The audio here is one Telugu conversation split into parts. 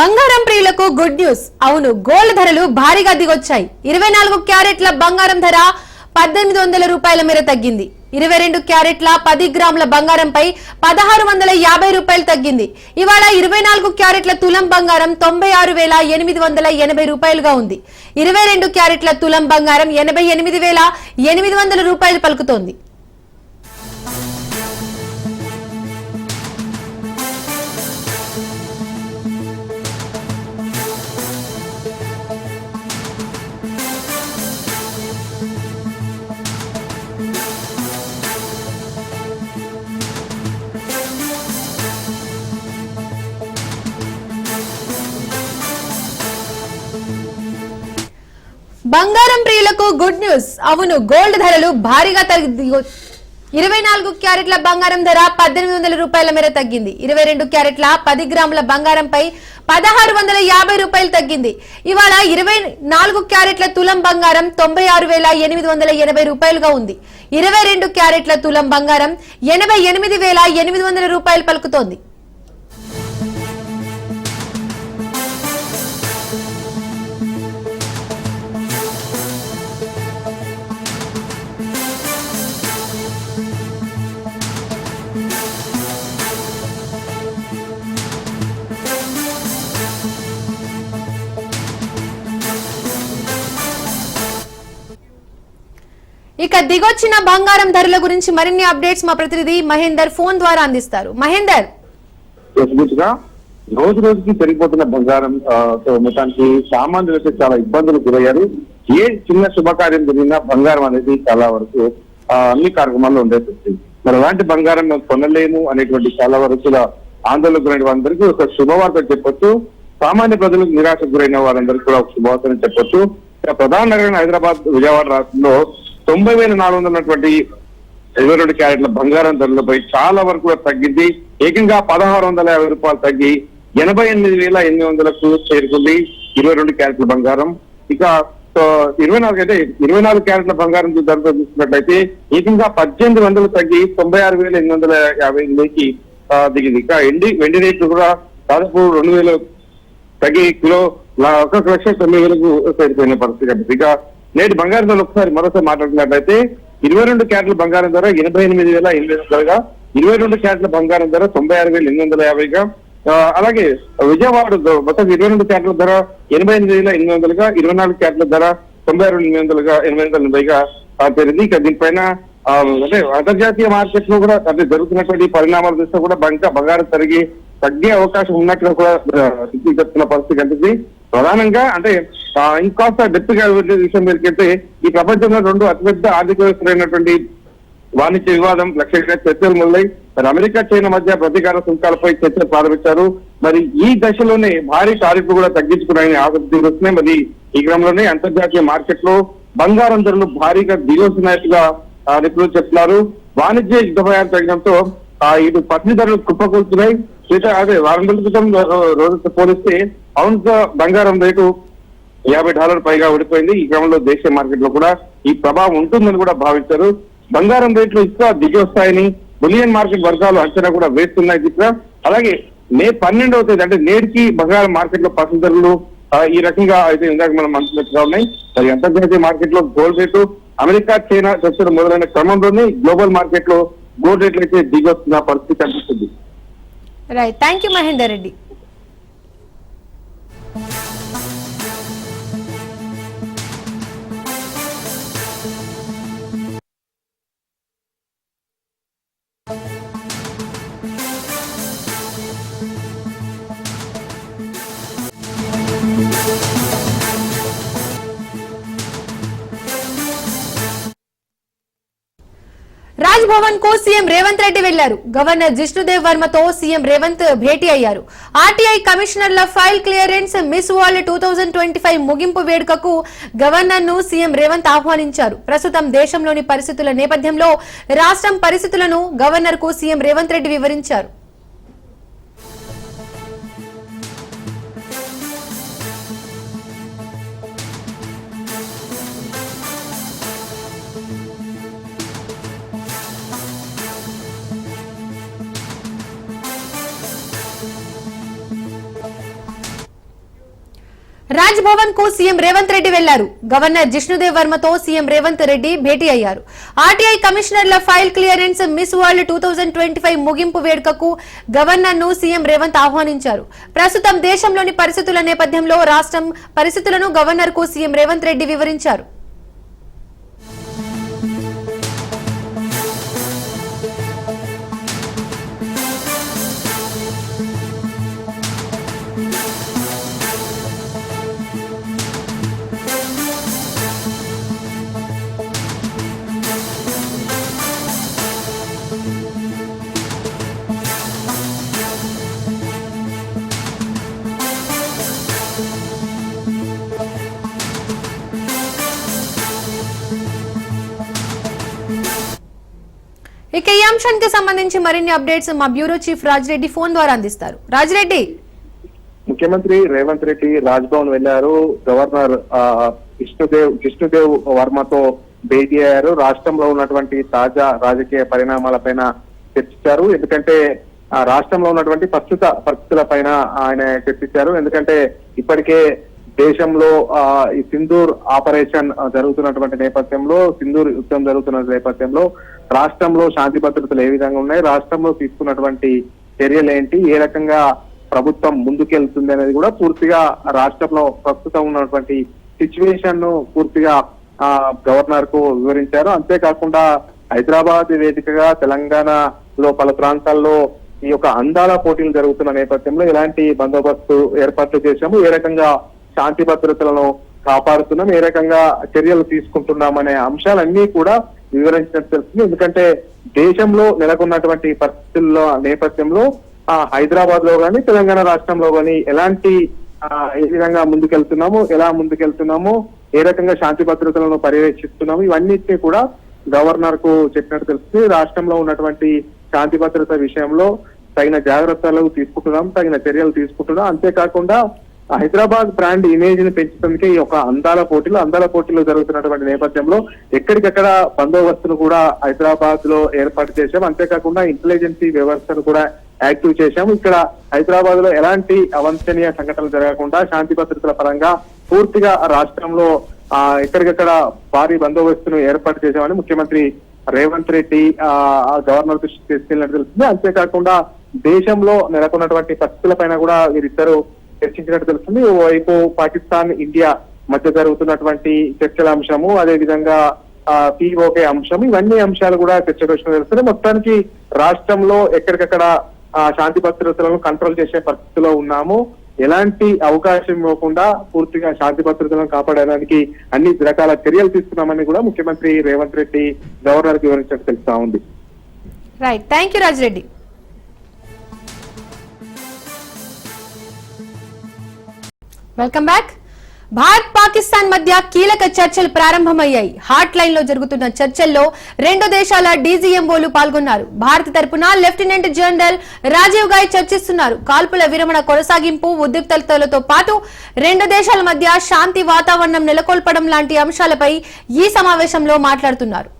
బంగారం ప్రియులకు గుడ్ న్యూస్ అవును గోల్డ్ ధరలు భారీగా దిగొచ్చాయి. ఇరవై నాలుగు క్యారెట్ల బంగారం ధర పద్దెనిమిది వందల రూపాయల మేర తగ్గింది. ఇరవై రెండు క్యారెట్ల పది గ్రాముల బంగారంపై పదహారు వందల యాభై రూపాయలు తగ్గింది. ఇవాళ ఇరవై నాలుగు క్యారెట్ల తులం బంగారం తొంభై ఆరు వేల ఎనిమిది వందల ఎనభై రూపాయలుగా ఉంది. ఇరవై రెండు క్యారెట్ల తులం బంగారం ఎనభై ఎనిమిది వేల ఎనిమిది వందల రూపాయలు పలుకుతోంది. బంగారం ప్రియులకు గుడ్ న్యూస్. అవును గోల్డ్ ధరలు భారీగా తగ్గి ఇరవై నాలుగు క్యారెట్ల బంగారం ధర పద్దెనిమిది వందల రూపాయల మేర తగ్గింది. ఇరవై రెండు క్యారెట్ల పది గ్రాముల బంగారంపై పదహారు వందల యాభై రూపాయలు తగ్గింది. ఇవాళ ఇరవై నాలుగు క్యారెట్ల తులం బంగారం తొంభై ఆరు వేల ఎనిమిది వందల ఎనభై రూపాయలుగా ఉంది. ఇరవై రెండు క్యారెట్ల తులం బంగారం ఎనభై ఎనిమిది వేల ఎనిమిది వందల రూపాయలు పలుకుతోంది. ఇక దిగొచ్చిన బంగారం ధరల గురించి మరిన్ని అప్డేట్స్ మా ప్రతినిధి మహేందర్ ఫోన్ ద్వారా అందిస్తారు. మహేందర్. రోజు రోజుకి పెరిగిపోతున్న బంగారం మొత్తానికి సామాన్యులు అయితే చాలా ఇబ్బందులు గురయ్యారు. ఏ చిన్న శుభకార్యం జరిగినా బంగారం అనేది చాలా వరకు అన్ని కార్యక్రమాల్లో ఉండేది వస్తుంది. మరి అలాంటి బంగారం మేము కొనలేము అనేటువంటి చాలా వరకు కూడా ఆందోళనకు గురైన వారందరికీ ఒక శుభవార్త చెప్పొచ్చు. సామాన్య ప్రజలకు నిరాశకు గురైన వారందరికీ కూడా ఒక శుభవార్తని చెప్పొచ్చు. ప్రధాన నగరం హైదరాబాద్ విజయవాడ రాష్ట్రంలో తొంభై వేల నాలుగు వందల ఉన్నటువంటి ఇరవై రెండు క్యారెట్ల బంగారం ధరలపై చాలా వరకు కూడా తగ్గింది. ఏకంగా పదహారు వందల యాభై రూపాయలు తగ్గి ఎనభై ఎనిమిది వేల ఎనిమిది వందలకు చేరుకుంది ఇరవై రెండు క్యారెట్ల బంగారం. ఇక ఇరవై నాలుగు అయితే ఇరవై నాలుగు క్యారెట్ల బంగారం ధరతో చూసినట్లయితే ఏకంగా పద్దెనిమిది వందలు తగ్గి తొంభై ఆరు వేల ఎనిమిది వందల యాభై ఎనిమిదికి దిగింది. ఇక ఎండి వెండి రేట్లు కూడా దాదాపు రెండు వేలు తగ్గి కిలో ఒక లక్ష తొమ్మిది వేలకు సరిపోయిన పరిస్థితి కనిపిస్తుంది. ఇక నేటి బంగారం ధరలు ఒకసారి మరోసారి మాట్లాడుతున్నట్లయితే ఇరవై రెండు క్యారెట్ల బంగారం ధర ఎనభై ఎనిమిది వేల ఎనిమిది వందలుగా ఇరవై రెండు క్యారెట్ల బంగారం ధర తొంభై ఆరు వేల ఎనిమిది వందల యాభైగా అలాగే విజయవాడ మొత్తం ఇరవై రెండు క్యారెట్ల ధర ఎనభై ఎనిమిది వేల ఎనిమిది వందలుగా ఇరవై నాలుగు క్యారెట్ల ధర తొంభై ఆరు ఎనిమిది వందలుగా ఎనిమిది వందల ఎనభైగా పెరిగింది. ఇక దీనిపైన అంటే అంతర్జాతీయ మార్కెట్లో కూడా అంటే జరుగుతున్నటువంటి పరిణామాల దృష్ట్యా కూడా బంక బంగారం తరిగి తగ్గే అవకాశం ఉన్నట్లు కూడా చెప్తున్న పరిస్థితి కనిపిస్తుంది. ప్రధానంగా అంటే ఇంకా ఇంకాస్త డెప్త్ విషయం మీదకైతే ఈ ప్రపంచంలో రెండు అతిపెద్ద ఆర్థిక వ్యవస్థలైనటువంటి వాణిజ్య వివాదం లక్ష్యంగా చర్చలు మొదలై మరి అమెరికా చైనా మధ్య ప్రతీకార సుంకాలపై చర్చలు ప్రారంభించారు. మరి ఈ దశలోనే భారీ టారిఫ్లు కూడా తగ్గించుకున్నాయని ఆసక్తి వస్తున్నాయి మరి ఈ క్రమంలోనే అంతర్జాతీయ మార్కెట్లో బంగారం ధరలు భారీగా దిగొస్తున్నట్టుగా నిపుణులు చెప్తున్నారు. వాణిజ్య యుద్ధ భయాలు తగ్గడంతో ఇటు పత్తి ధరలు కుప్పకూలుతున్నాయి. ఇక అదే వారం రోజుల క్రితం రోజుతో పోలిస్తే అవున్స్ బంగారం రేటు యాభై డాలర్ పైగా ఓడిపోయింది. ఈ క్రమంలో దేశీయ మార్కెట్లో కూడా ఈ ప్రభావం ఉంటుందని కూడా భావించారు. బంగారం రేట్లు ఇంకా దిగి వస్తాయని బులియన్ మార్కెట్ వర్గాలు అంచనా కూడా వేస్తున్నాయి చిత్ర అలాగే మే పన్నెండవ తేదీ అంటే నేటికి బంగారం మార్కెట్లో పసుపు ధరలు ఈ రకంగా అయితే ఇందాక మనం అనుకున్నట్టుగా ఉన్నాయి. మరి అంతర్జాతీయ మార్కెట్లో గోల్డ్ రేటు అమెరికా చైనా చర్చలు మొదలైన క్రమంలోనే గ్లోబల్ మార్కెట్లో గోల్డ్ రేట్లు అయితే దిగి వస్తున్న పరిస్థితి కనిపిస్తుంది. Right thank you Mahender Reddy రాజ్భవన్కు CM Revanth Reddy వెళ్ళారు. గవర్నర్ జిష్ణుదేవ్ వర్మతో సీఎం రేవంత్ భేటీ అయ్యారు. RTI కమిషనర్ల file clearance Miss World two thousand twenty five ముగింపు వేడుకకు గవర్నర్ను సీఎం రేవంత్ ఆహ్వానించారు. ప్రస్తుతం దేశంలోని పరిస్థితుల నేపథ్యంలో రాష్ట్రం పరిస్థితులను గవర్నర్కు సీఎం రేవంత్ రెడ్డి వివరించారు. భవన్కు సీఎం రేవంత్ రెడ్డి వెళ్ళారు. గవర్నర్ జిష్ణుదేవ్ వర్మతో సీఎం రేవంత్ రెడ్డి భేటీ అయ్యారు. RTI కమిషనర్ల file clearance Miss World two thousand twenty five ముగింపు వేడుకకు గవర్నర్ను సీఎం రేవంత్ ఆహ్వానించారు. ప్రస్తుతం దేశంలోని పరిస్థితుల నేపథ్యంలో రాష్ట్రం పరిస్థితులను గవర్నర్కు సీఎం రేవంత్ రెడ్డి వివరించారు. ఇక కి సంబంధించి మరిన్ని అప్డేట్స్ మా బ్యూరో చీఫ్ రాజిరెడ్డి ఫోన్ ద్వారా అందిస్తారు. రాజిరెడ్డి! ముఖ్యమంత్రి రేవంత్ రెడ్డి రాజ్భవన్ వెళ్ళారు గవర్నర్ విష్ణుదేవ్ విష్ణుదేవ్ వర్మతో భేటీ అయ్యారు. రాష్ట్రంలో ఉన్నటువంటి తాజా రాజకీయ పరిణామాలపైన చర్చించారు. ఎందుకంటే ఆ, రాష్ట్రంలో ఉన్నటువంటి ప్రస్తుత పరిస్థితులపైన ఆయన చర్చించారు. ఎందుకంటే ఇప్పటికే దేశంలో ఆ, ఈ సింధూర్ ఆపరేషన్ జరుగుతున్నటువంటి నేపథ్యంలో సింధూర్ యుద్ధం జరుగుతున్న నేపథ్యంలో రాష్ట్రంలో శాంతి భద్రతలు ఏ విధంగా ఉన్నాయి రాష్ట్రంలో తీసుకున్నటువంటి చర్యలు ఏంటి ఏ రకంగా ప్రభుత్వం ముందుకెళ్తుంది అనేది కూడా పూర్తిగా రాష్ట్రంలో ప్రస్తుతం ఉన్నటువంటి సిచ్యువేషన్ను పూర్తిగా ఆ, గవర్నర్కు వివరించారు. అంతేకాకుండా హైదరాబాద్ వేదికగా తెలంగాణలో పలు ప్రాంతాల్లో ఈ యొక్క అందాల పోటీలు జరుగుతున్న నేపథ్యంలో ఎలాంటి బందోబస్తు ఏర్పాట్లు చేశాము ఏ రకంగా శాంతి భద్రతలను కాపాడుతున్నాం ఏ రకంగా చర్యలు తీసుకుంటున్నాం అనే అంశాలన్నీ కూడా వివరించినట్టు తెలుస్తుంది. ఎందుకంటే దేశంలో నెలకొన్నటువంటి పరిస్థితుల్లో నేపథ్యంలో ఆ హైదరాబాద్లో గాని తెలంగాణ రాష్ట్రంలో కానీ ఎలాంటి ఆ, ఏ విధంగా ముందుకెళ్తున్నాము ఎలా ముందుకెళ్తున్నాము ఏ రకంగా శాంతి భద్రతలను పర్యవేక్షిస్తున్నాము ఇవన్నిటినీ కూడా గవర్నర్కు చెప్పినట్టు తెలుస్తుంది. రాష్ట్రంలో ఉన్నటువంటి శాంతి భద్రత విషయంలో తగిన జాగ్రత్తలు తీసుకుంటున్నాం తగిన చర్యలు తీసుకుంటున్నాం. అంతేకాకుండా హైదరాబాద్ బ్రాండ్ ఇమేజ్ని పెంచుతుందికే ఈ యొక్క అందాల పోటీలు అందాల పోటీలు జరుగుతున్నటువంటి నేపథ్యంలో ఎక్కడికక్కడ బందోబస్తును కూడా హైదరాబాద్లో ఏర్పాటు చేశాం. అంతేకాకుండా ఇంటెలిజెన్సీ వ్యవస్థను కూడా యాక్టివ్ చేశాము. ఇక్కడ హైదరాబాద్లో ఎలాంటి అవంచనీయ సంఘటనలు జరగకుండా శాంతి భద్రతల పరంగా పూర్తిగా రాష్ట్రంలో ఆ ఎక్కడికక్కడ భారీ బందోబస్తును ఏర్పాటు చేశామని ముఖ్యమంత్రి రేవంత్ రెడ్డి ఆ గవర్నర్ దృష్టికి తీసుకెళ్ళినట్టు తెలుస్తుంది. అంతేకాకుండా దేశంలో నెలకొన్నటువంటి పరిస్థితుల పైన కూడా వీరిద్దరూ చర్చించినట్టు తెలుస్తుంది. ఓవైపు పాకిస్తాన్ ఇండియా మధ్య జరుగుతున్నటువంటి చర్చల అంశము అదే విధంగా పిఓకే అంశం ఇవన్నీ అంశాలు కూడా చర్చకు వచ్చిన తెలుస్తుంది. మొత్తానికి రాష్ట్రంలో ఎక్కడికక్కడ శాంతి భద్రతలను కంట్రోల్ చేసే పరిస్థితిలో ఉన్నాము. ఎలాంటి అవకాశం ఇవ్వకుండా పూర్తిగా శాంతి భద్రతలను కాపాడడానికి అన్ని రకాల చర్యలు తీసుకున్నామని కూడా ముఖ్యమంత్రి రేవంత్ రెడ్డి గవర్నర్కి వివరించినట్టు తెలుస్తా ఉంది. Right thank you Rajareddy welcome back Bharat Pakistan మధ్య కీలక చర్చలు ప్రారంభమయ్యాయి. హాట్ లైన్లో జరుగుతున్న చర్చల్లో రెండు దేశాల డీజీఎంఓలు పాల్గొన్నారు. భారత్ తరపున లెఫ్టినెంట్ జనరల్ రాజీవ్ గాయ్ చర్చిస్తున్నారు. కాల్పుల విరమణ కొనసాగింపు ఉద్రిక్తలతో పాటు రెండు దేశాల మధ్య శాంతి వాతావరణం నెలకొల్పడం లాంటి అంశాలపై ఈ సమావేశంలో మాట్లాడుతున్నారు.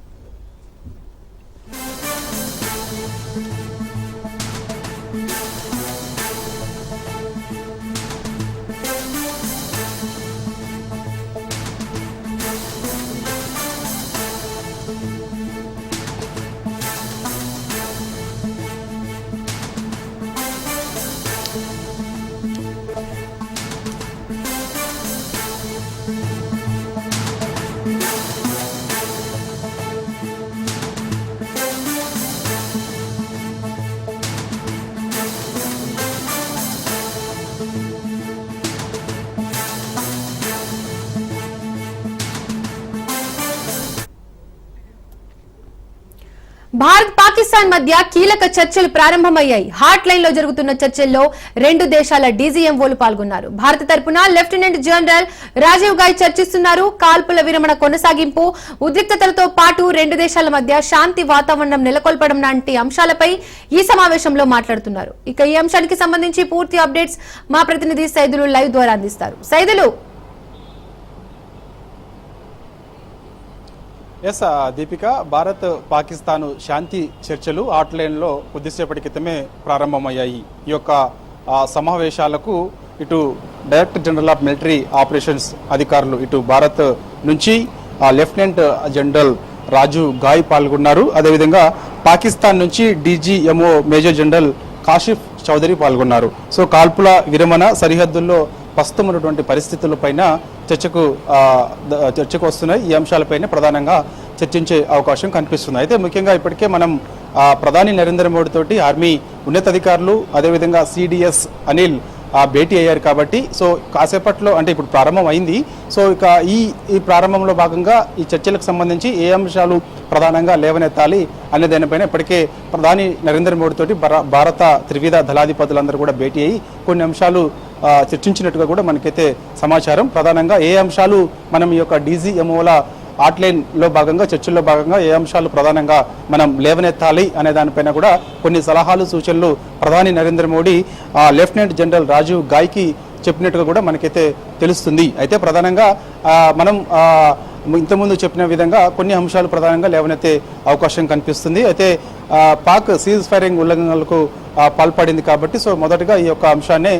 పాకిస్తాన్ మధ్య కీలక చర్చలు ప్రారంభమయ్యాయి. హాట్ లైన్లో జరుగుతున్న చర్చల్లో రెండు దేశాల డీజీఎంఓలు పాల్గొన్నారు. భారత తరపున లెఫ్టినెంట్ జనరల్ రాజీవ్ గాయ్ చర్చిస్తున్నారు. కాల్పుల విరమణ కొనసాగింపు ఉద్రిక్తతలతో పాటు రెండు దేశాల మధ్య శాంతి వాతావరణం నెలకొల్పడం లాంటి అంశాలపై ఈ సమావేశంలో మాట్లాడుతున్నారు. ఇక ఈ అంశానికి సంబంధించి పూర్తి అప్డేట్స్ మా ప్రతినిధి సైదులు లైవ్ ద్వారా అందిస్తారు. సైదులు ఎస్ ఆ, దీపిక భారత్ పాకిస్తాన్ శాంతి చర్చలు ఆట్లైన్లో కొద్దిసేపటి క్రితమే ప్రారంభమయ్యాయి. ఈ యొక్క సమావేశాలకు ఇటు director general of military operations అధికారులు ఇటు భారత్ నుంచి ఆ, లెఫ్టినెంట్ జనరల్ రాజు గాయ్ పాల్గొన్నారు. అదేవిధంగా పాకిస్తాన్ నుంచి DGMO major general Kashif Chaudhary పాల్గొన్నారు. సో కాల్పుల విరమణ సరిహద్దుల్లో ప్రస్తుతం ఉన్నటువంటి పరిస్థితులపైన చర్చకు చర్చకు వస్తున్నాయి. ఈ అంశాలపైన ప్రధానంగా చర్చించే అవకాశం కనిపిస్తుంది. అయితే ముఖ్యంగా ఇప్పటికే మనం ప్రధాని నరేంద్ర మోడీ తోటి ఆర్మీ ఉన్నతాధికారులు అదేవిధంగా సిడిఎస్ అనిల్ భేటీ అయ్యారు కాబట్టి సో కాసేపట్లో అంటే ఇప్పుడు ప్రారంభం అయింది. సో ఇక ఈ ఈ ప్రారంభంలో భాగంగా ఈ చర్చలకు సంబంధించి ఏ అంశాలు ప్రధానంగా లేవనెత్తాలి అనే దానిపైన ఇప్పటికే ప్రధాని నరేంద్ర మోడీ తోటి భారత త్రివిధ దళాధిపతులందరూ కూడా భేటీ అయ్యి కొన్ని అంశాలు చర్చించినట్టుగా కూడా మనకైతే సమాచారం. ప్రధానంగా ఏ అంశాలు మనం ఈ యొక్క డీజీఎంఓల ఆట్లైన్లో భాగంగా చర్చల్లో భాగంగా ఏ అంశాలు ప్రధానంగా మనం లేవనెత్తాలి అనే దానిపైన కూడా కొన్ని సలహాలు సూచనలు ప్రధాని నరేంద్ర మోడీ లెఫ్టినెంట్ జనరల్ రాజీవ్ గాయ్కి చెప్పినట్టుగా కూడా మనకైతే తెలుస్తుంది. అయితే ప్రధానంగా మనం ఇంతకుముందు చెప్పిన విధంగా కొన్ని అంశాలు ప్రధానంగా లేవనెత్తే అవకాశం కనిపిస్తుంది. అయితే పాక్ సీజ్ ఫైరింగ్ ఉల్లంఘనలకు పాల్పడింది కాబట్టి సో మొదటగా ఈ యొక్క అంశాన్ని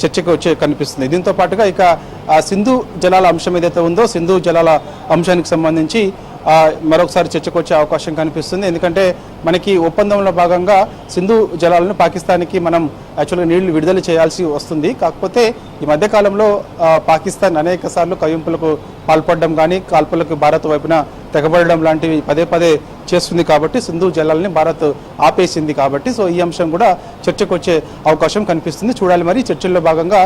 చర్చకు వచ్చే కనిపిస్తుంది. దీంతో పాటుగా ఇక సింధు జలాల అంశం ఏదైతే ఉందో సింధు జలాల అంశానికి సంబంధించి మరొకసారి చర్చకు వచ్చే అవకాశం కనిపిస్తుంది. ఎందుకంటే మనకి ఒప్పందంలో భాగంగా సింధు జలాలను పాకిస్తాన్కి మనం యాక్చువల్గా నీళ్ళు విడుదల చేయాల్సి వస్తుంది. కాకపోతే ఈ మధ్యకాలంలో పాకిస్తాన్ అనేక సార్లు కవింపులకు పాల్పడడం కానీ కాల్పులకు భారత్ వైపున తెగబడడం లాంటివి పదే పదే చేస్తుంది కాబట్టి సింధు జలాలని భారత్ ఆపేసింది కాబట్టి. సో ఈ అంశం కూడా చర్చకు వచ్చే అవకాశం కనిపిస్తుంది. చూడాలి మరి చర్చల్లో భాగంగా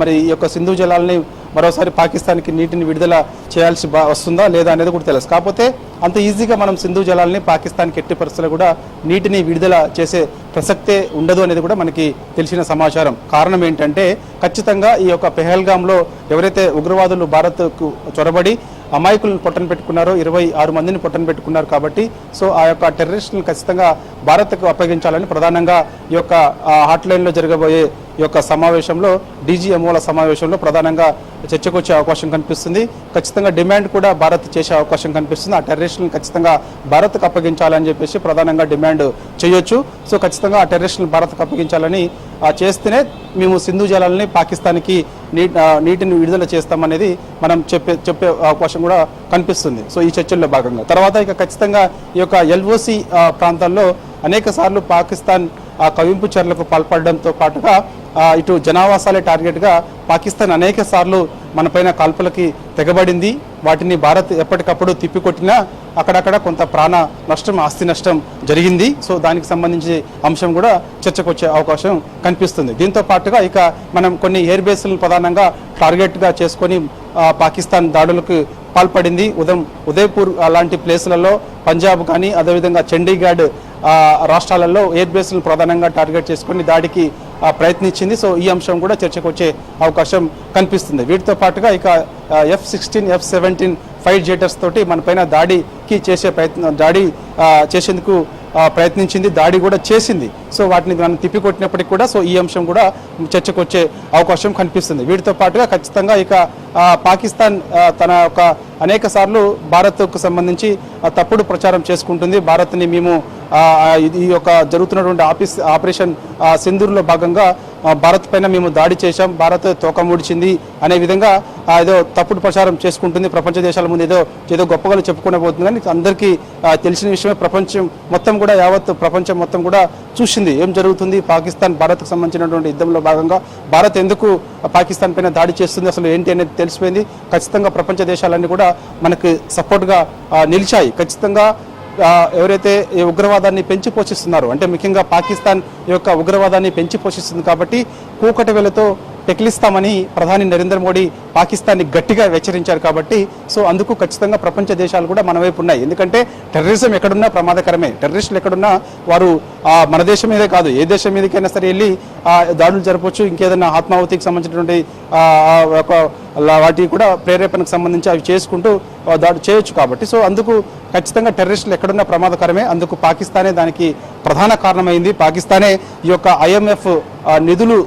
మరి ఈ యొక్క సింధు జలాలని మరోసారి పాకిస్తాన్కి నీటిని విడుదల చేయాల్సి బా- వస్తుందా లేదా అనేది కూడా తెలుసు కాకపోతే అంత ఈజీగా మనం సింధు జలాలని పాకిస్తాన్కి ఎట్టి పరిస్థితుల్లో కూడా నీటిని విడుదల చేసే ప్రసక్తే ఉండదు అనేది కూడా మనకి తెలిసిన సమాచారం. కారణం ఏంటంటే ఖచ్చితంగా ఈ యొక్క పెహల్గాంలో ఎవరైతే ఉగ్రవాదులు భారత్కు చొరబడి అమాయకులను పొట్టన పెట్టుకున్నారో ఇరవై ఆరు మందిని పొట్టన పెట్టుకున్నారు కాబట్టి సో ఆ యొక్క టెర్రరిస్టులను ఖచ్చితంగా భారత్కు అప్పగించాలని ప్రధానంగా ఈ యొక్క హాట్లైన్లో జరగబోయే ఈ యొక్క సమావేశంలో డీజీఎంఓల సమావేశంలో ప్రధానంగా చర్చకు వచ్చే అవకాశం కనిపిస్తుంది. ఖచ్చితంగా డిమాండ్ కూడా భారత్ చేసే అవకాశం కనిపిస్తుంది. ఆ టెర్రరిస్టులను ఖచ్చితంగా భారత్కు అప్పగించాలని చెప్పేసి ప్రధానంగా డిమాండ్ చేయొచ్చు. సో ఖచ్చితంగా ఆ టెర్రరిస్టులను భారత్కు అప్పగించాలని చేస్తేనే మేము సింధు జలాలని పాకిస్తాన్కి నీటిని విడుదల చేస్తామనేది మనం చెప్పే చెప్పే అవకాశం కూడా కనిపిస్తుంది. సో ఈ చర్చల్లో భాగంగా. తర్వాత ఇక ఖచ్చితంగా ఈ యొక్క ఎల్ఓసి ప్రాంతాల్లో అనేక సార్లు పాకిస్తాన్ ఆ కవింపు చర్యలకు పాల్పడడంతో పాటుగా ఇటు జనావాసాలే టార్గెట్గా పాకిస్తాన్ అనేక సార్లు మనపైన కాల్పులకి తెగబడింది. వాటిని భారత్ ఎప్పటికప్పుడు తిప్పికొట్టినా అక్కడక్కడ కొంత ప్రాణ నష్టం ఆస్తి నష్టం జరిగింది. సో దానికి సంబంధించి అంశం కూడా చర్చకు వచ్చే అవకాశం కనిపిస్తుంది. దీంతో పాటుగా ఇక మనం కొన్ని ఎయిర్ బేస్లను ప్రధానంగా టార్గెట్గా చేసుకొని పాకిస్తాన్ దాడులకు పాల్పడింది. ఉదయం ఉదయపూర్ అలాంటి ప్లేసులలో పంజాబ్ కానీ అదేవిధంగా చండీగఢ్ రాష్ట్రాలలో ఎయిర్ బేస్లను ప్రధానంగా టార్గెట్ చేసుకుని దాడికి ప్రయత్నించింది. సో ఈ అంశం కూడా చర్చకు వచ్చే అవకాశం కనిపిస్తుంది. వీటితో పాటుగా ఇక F sixteen F seventeen fighter jets తోటి మన పైన దాడికి చేసే ప్రయత్నం దాడి చేసేందుకు ప్రయత్నించింది దాడి కూడా చేసింది. సో వాటిని మనం తిప్పికొట్టినప్పటికీ కూడా సో ఈ అంశం కూడా చర్చకు వచ్చే అవకాశం కనిపిస్తుంది. వీటితో పాటుగా ఖచ్చితంగా ఇక పాకిస్తాన్ తన యొక్క అనేక సార్లు భారత్కు సంబంధించి తప్పుడు ప్రచారం చేసుకుంటుంది. భారత్ని మేము ఈ యొక్క జరుగుతున్నటువంటి ఆఫీస్ ఆపరేషన్ సింధూర్లో భాగంగా భారత్ పైన మేము దాడి చేశాం. భారత్ తోక ముడిచింది అనే విధంగా ఏదో తప్పుడు ప్రచారం చేసుకుంటుంది. ప్రపంచ దేశాల ముందు ఏదో ఏదో గొప్పగా చెప్పుకునే పోతుంది. కానీ అందరికీ తెలిసిన విషయమే ప్రపంచం మొత్తం కూడా యావత్ ప్రపంచం మొత్తం కూడా చూసింది. ఏం జరుగుతుంది? పాకిస్తాన్ భారత్కు సంబంధించినటువంటి యుద్ధంలో భాగంగా భారత్ ఎందుకు పాకిస్తాన్ పైన దాడి చేస్తుంది? అసలు ఏంటి అనేది తెలిసిపోయింది. ఖచ్చితంగా ప్రపంచ దేశాలన్నీ కూడా మనకు సపోర్ట్గా నిలిచాయి. ఖచ్చితంగా ఎవరైతే ఈ ఉగ్రవాదాన్ని పెంచి పోషిస్తున్నారో అంటే ముఖ్యంగా పాకిస్తాన్ యొక్క ఉగ్రవాదాన్ని పెంచి పోషిస్తుంది కాబట్టి కూకటి వేలతో టెక్లిస్తామని ప్రధాని నరేంద్ర మోడీ పాకిస్తాన్ని గట్టిగా హెచ్చరించారు కాబట్టి సో అందుకు ఖచ్చితంగా ప్రపంచ దేశాలు కూడా మన వైపు ఉన్నాయి. ఎందుకంటే టెర్రరిజం ఎక్కడున్నా ప్రమాదకరమే. టెర్రరిస్టులు ఎక్కడున్నా వారు మన దేశం మీదే కాదు ఏ దేశం మీదకైనా సరే వెళ్ళి దాడులు జరపవచ్చు ఇంకేదైనా ఆత్మాహుతికి సంబంధించినటువంటి ఒక వాటికి కూడా ప్రేరేపణకు సంబంధించి అవి చేసుకుంటూ దాడు చేయొచ్చు కాబట్టి. సో అందుకు ఖచ్చితంగా టెర్రరిస్టులు ఎక్కడున్నా ప్రమాదకరమే. అందుకు పాకిస్తానే దానికి ప్రధాన కారణమైంది. పాకిస్తానే ఈ యొక్క ఐఎంఎఫ్ నిధులు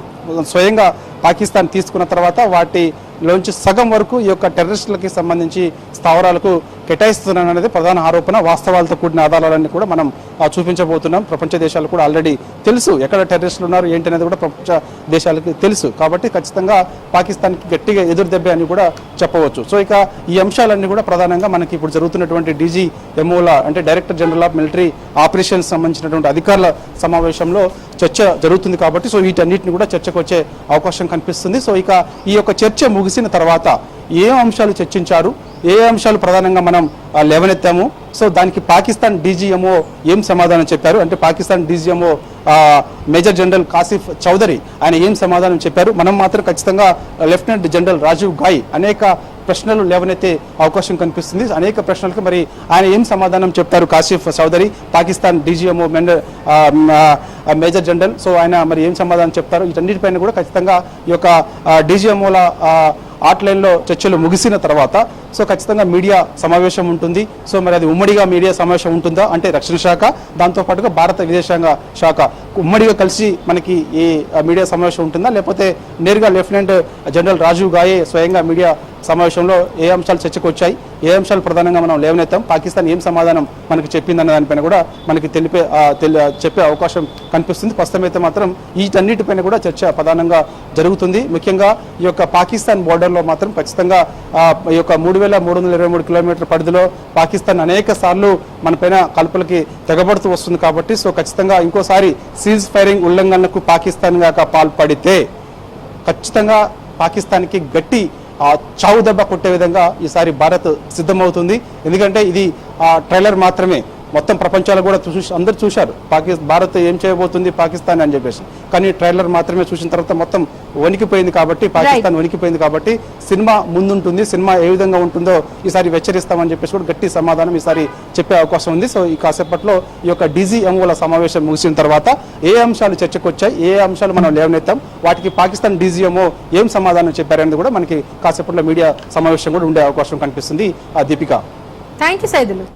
స్వయంగా పాకిస్తాన్ తీసుకున్న తర్వాత వాటిలోంచి సగం వరకు ఈ యొక్క టెర్రరిస్టులకి సంబంధించి స్థావరాలకు కేటాయిస్తున్నాను అనేది ప్రధాన ఆరోపణ. వాస్తవాలతో కూడిన ఆధారాలన్నీ కూడా మనం చూపించబోతున్నాం. ప్రపంచ దేశాలు కూడా ఆల్రెడీ తెలుసు ఎక్కడ టెర్రరిస్టులు ఉన్నారు ఏంటి అనేది కూడా ప్రపంచ దేశాలకు తెలుసు. కాబట్టి ఖచ్చితంగా పాకిస్తాన్కి గట్టిగా ఎదురు దెబ్బ అని కూడా చెప్పవచ్చు. సో ఇక ఈ అంశాలన్నీ కూడా ప్రధానంగా మనకి ఇప్పుడు జరుగుతున్నటువంటి డీజీ ఎంఓల అంటే director general of military operations సంబంధించినటువంటి అధికారుల సమావేశంలో చర్చ జరుగుతుంది కాబట్టి సో వీటన్నిటిని కూడా చర్చకు వచ్చే అవకాశం కనిపిస్తుంది. సో ఇక ఈ యొక్క చర్చ ముగిసిన తర్వాత ఏ అంశాలు చర్చించారు? ఏ అంశాలు ప్రధానంగా మనం లేవనెత్తాము? సో దానికి పాకిస్తాన్ డీజీఎంఓ ఏం సమాధానం చెప్పారు? అంటే Pakistan DGMO major general Kashif Chaudhary ఆయన ఏం సమాధానం చెప్పారు? మనం మాత్రం ఖచ్చితంగా లెఫ్టినెంట్ జనరల్ రాజీవ్ గాయ్ అనేక ప్రశ్నలు లేవనెత్తే అవకాశం కనిపిస్తుంది. అనేక ప్రశ్నలకు మరి ఆయన ఏం సమాధానం చెప్తారు Kashif Chaudhary? Pakistan DGMO major general. So ఆయన మరి ఏం సమాధానం చెప్తారు? వీటన్నిటిపైన కూడా ఖచ్చితంగా ఈ యొక్క డీజీఎంఓల ఆట్లైన్లో చర్చలు ముగిసిన తర్వాత సో ఖచ్చితంగా మీడియా సమావేశం ఉంటుంది. సో మరి అది ఉమ్మడిగా మీడియా సమావేశం ఉంటుందా అంటే రక్షణ శాఖ దాంతోపాటుగా భారత విదేశాంగ శాఖ ఉమ్మడిగా కలిసి మనకి ఈ మీడియా సమావేశం ఉంటుందా? లేకపోతే నేరుగా లెఫ్టినెంట్ జనరల్ రాజీవ్ గాయే స్వయంగా మీడియా సమావేశంలో ఏ అంశాలు చర్చకు వచ్చాయి ఏ అంశాలు ప్రధానంగా మనం లేవనెత్తాం? పాకిస్తాన్ ఏం సమాధానం మనకి చెప్పిందన్న దానిపైన కూడా మనకి తెలిపే తెలి- చెప్పే అవకాశం కనిపిస్తుంది. ప్రస్తుతం అయితే మాత్రం వీటన్నిటిపైన కూడా చర్చ ప్రధానంగా జరుగుతుంది. ముఖ్యంగా ఈ యొక్క పాకిస్తాన్ బోర్డర్లో మాత్రం ఖచ్చితంగా ఈ యొక్క మూడు వేల మూడు వందల ఇరవై మూడు కిలోమీటర్ల పరిధిలో పాకిస్తాన్ అనేక సార్లు మన పైన తెగబడుతూ వస్తుంది కాబట్టి సో ఖచ్చితంగా ఇంకోసారి సీజ్ ఫైరింగ్ ఉల్లంఘనలకు పాకిస్తాన్ గాక పాల్పడితే ఖచ్చితంగా పాకిస్తాన్కి గట్టి చావు దెబ్బ కొట్టే విధంగా ఈసారి భారత్ సిద్ధమవుతుంది. ఎందుకంటే ఇది ఆ ట్రైలర్ మాత్రమే. మొత్తం ప్రపంచాలు కూడా చూసి అందరు చూశారు. పాకి భారత్ ఏం చేయబోతుంది పాకిస్తాన్ అని చెప్పేసి. కానీ ట్రైలర్ మాత్రమే చూసిన తర్వాత మొత్తం వణికిపోయింది కాబట్టి పాకిస్తాన్ వణికిపోయింది కాబట్టి సినిమా ముందుంటుంది సినిమా ఏ విధంగా ఉంటుందో ఈసారి హెచ్చరిస్తామని చెప్పేసి కూడా గట్టి సమాధానం ఈసారి చెప్పే అవకాశం ఉంది. సో ఈ కాసేపట్లో ఈ యొక్క డీజీఎంఓల సమావేశం ముగిసిన తర్వాత ఏ అంశాలు చర్చకు వచ్చాయి ఏ అంశాలు మనం లేవనెత్తాం వాటికి పాకిస్తాన్ డీజీఎంఓ ఏం సమాధానం చెప్పారనేది కూడా మనకి కాసేపట్లో మీడియా సమావేశం కూడా ఉండే అవకాశం కనిపిస్తుంది. ఆ దీపిక. Thank you Saidulu